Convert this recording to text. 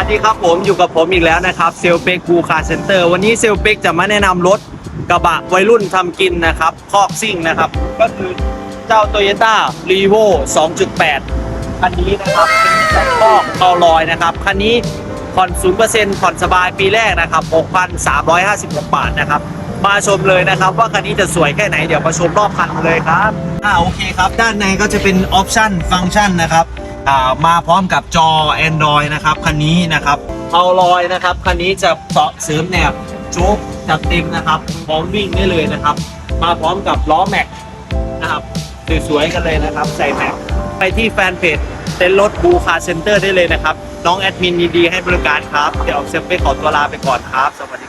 ัสดีครับผมอยู่กับผมอีกแล้วนะครับเซลเปกกูคาร์เซ็นเตอร์วันนี้เซลเปกจะมาแนะนำรถกระบะวัยรุ่นทำกินนะครับคอกซิ่งนะครับ ก็คือเจ้า Toyota r e v o 2.8 คันนี้นะครับเป็นแบบคอกเอาลอยนะครับ คันนี้ผ่อน0%ผ่อนสบายปีแรกนะครับ 6,356 บาทนะครับ มาชมเลยนะครับ ว่าคันนี้จะสวยแค่ไหนเดี๋ยวมาชมรอบคันเลยครับอ่าโอเคครับ ด้านในก็จะเป็นออปชันฟังก์ชันนะครับ มาพร้อมกับจอ Android นะครับคันนี้นะครับเอาลอยนะครับคันนี้จะเสาะเสริมแนบโจ๊กจัดเต็มนะครับพร้อมวิ่งได้เลยนะครับ มาพร้อมกับล้อแม็กนะครับสวยๆกันเลยนะครับใส่แม็กไปที่แฟนเพจเต็นรถบูคาเซ็นเตอร์ได้เลยนะครับ น้องแอดมินยินดีให้บริการครับ เดี๋ยวเซฟไปขอตัวลาไปก่อนครับ สวัสดี